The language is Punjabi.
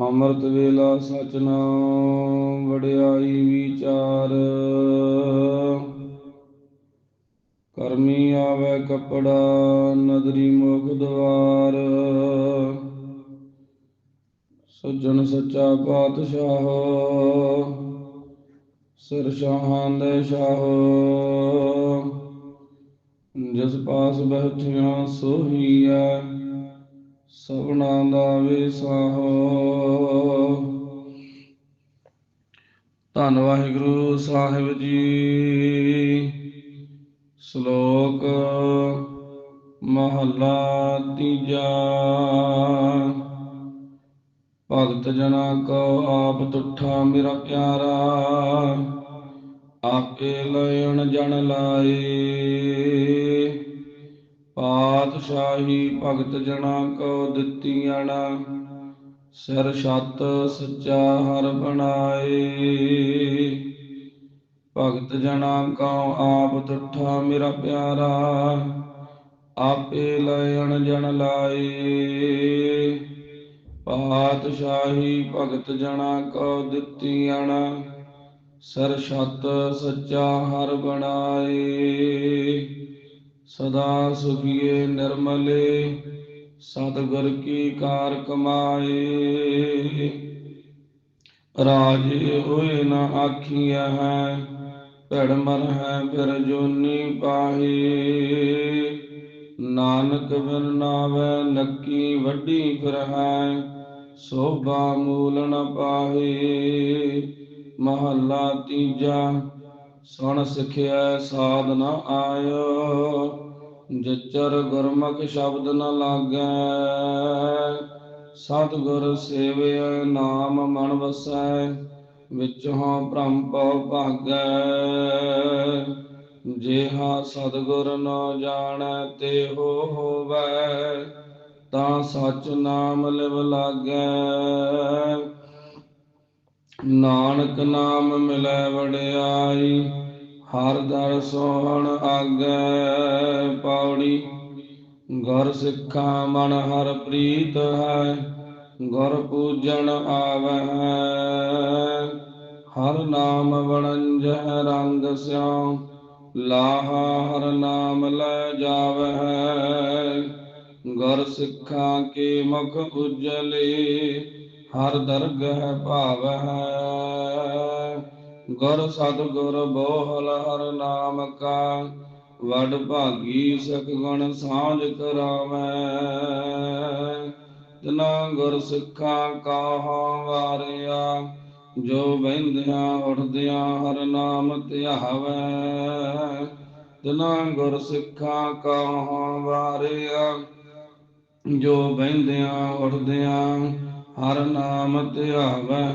ਅੰਮ੍ਰਿਤ ਵੇਲਾ ਸਚ ਨਾਮ ਵਡਿਆਈ ਵਿਚਾਰ। ਕਰਮੀ ਆਵੇ ਕਪੜਾ, ਨਦਰੀ ਮੁਖ ਦਵਾਰ। ਸੱਜਣ ਸੱਚਾ ਪਾਤਸ਼ਾਹ, ਸਿਰ ਸ਼ਾਹਾਂ ਦੇ ਸ਼ਾਹ ਜਿਸ ਪਾਸ ਬੈਠਿਆ ਸੋਹੀਐ ਸਭਨਾ ਦਾ ਵਿਸਾਹੋ ਧੰਨ ਵਾਹਿਗੁਰੂ ਸਾਹਿਬ ਜੀ, ਸ਼ਲੋਕ ਮਹੱਲਾ ਤੀਜਾ। ਭਗਤ ਜਨਾ ਕੋ ਆਪ ਤੁਠਾ ਮੇਰਾ ਪਿਆਰਾ, ਆਪੇ ਲੈਣ ਜਣ ਲਾਏ। ਪਾਤਸ਼ਾਹੀ ਭਗਤ ਜਣਾ ਕੋ ਦਿੱਤੀਆਂ ਸਿਰ ਛਤ ਸੱਚਾ ਹਰ ਬਣਾਏ। ਭਗਤ ਜਣਾ ਕਉ ਆਪ ਤੁਠਾ ਮੇਰਾ ਪਿਆਰਾ। ਆਪੇ ਲੈਣ ਜਨ ਲਾਏ। ਪਾਤਸ਼ਾਹੀ ਭਗਤ ਜਨਾ ਕੋ ਦਿੱਤੀਆਂ ਸਰ ਛਤ ਸੱਚਾ ਹਰ ਬਣਾਏ। ਸਦਾ ਸੁਖੀਏ ਨਿਰਮਲੇ, ਸਤਿਗੁਰ ਕੀ ਕਾਰ ਕਮਾਏ। ਰਾਜੇ ਹੋਏ ਨਾ ਆਖੀਆ ਹੈ, ਭੜ ਮਰ ਹੈ ਫਿਰ ਜੋਨੀ ਪਾਹੀ ਨਾਨਕ ਬਿਨ ਨਾਵੇ ਨੱਕੀ ਵੱਡੀ ਫਿਰ ਹੈ, ਸੋਭਾ ਮੂਲ ਨ ਪਾਹੀ ਮਹੱਲਾ ਤੀਜਾ ਸੁਣ ਸਿਖਿਆ ਸਾਧ ਨ ਆਇਓ ਜਚਰ ਗੁਰਮੁਖ ਸ਼ਬਦ ਨ ਲਾਗੈ। ਸਤਿਗੁਰ ਸੇਵਿਆ ਨਾਮ ਮਨ ਵਸੈ, ਵਿਚੋਂ ਭ੍ਰਮ ਪਉ ਭਾਗੈ। ਜੇਹਾ ਸਤਿਗੁਰ ਨ ਜਾਣੈ ਤੇ ਹੋ ਹੋਵੈ, ਤਾਂ ਸਚ ਨਾਮ ਲਿਵ ਲਾਗੈ। ਨਾਨਕ ਨਾਮ ਮਿਲੈ ਵਡਿਆਈ ਹਰ ਦਰ ਸੋਹਣ ਆਗੈ ਪੌੜੀ। ਗੁਰ ਸਿੱਖਾ ਮਨ ਹਰ ਪ੍ਰੀਤ ਹੈ, ਗੁਰ ਪੂਜਣ ਆਵਹਿ ਹਰ ਨਾਮ ਵਣੰਜਹ ਰੰਗ ਸਿਉ, ਲਾਹਾ ਹਰ ਨਾਮ ਲੈ ਜਾਵਹਿ ਗੁਰ ਸਿੱਖਾਂ ਕੇ ਮੁਖ ਉਜਲੇ, ਹਰ ਦਰਗਹ ਭਾਵਹਿ ਗੁਰ ਸਤਿਗੁਰ ਬੋਹਲ ਹਰ ਨਾਮ ਕਾ, ਵਡ ਭਾਗੀ ਸਖ ਸਾਂਝ ਕਰਾਵੈ। ਤਿਨਾ ਗੁਰ ਸਿੱਖਾ ਕਾਹਾ ਵਾਰਿਆ, ਜੋ ਬੈੰਦਿਆਂ ਉਠਦਿਆਂ ਹਰ ਨਾਮ ਧਿਆਵੈ। ਤਿਨਾ ਗੁਰ ਸਿੱਖਾ ਕਾਹਾ ਵਾਰਿਆ, ਜੋ ਬੈੰਦਿਆਂ ਉਠਦਿਆਂ ਹਰ ਨਾਮ ਧਿਆਵੈ।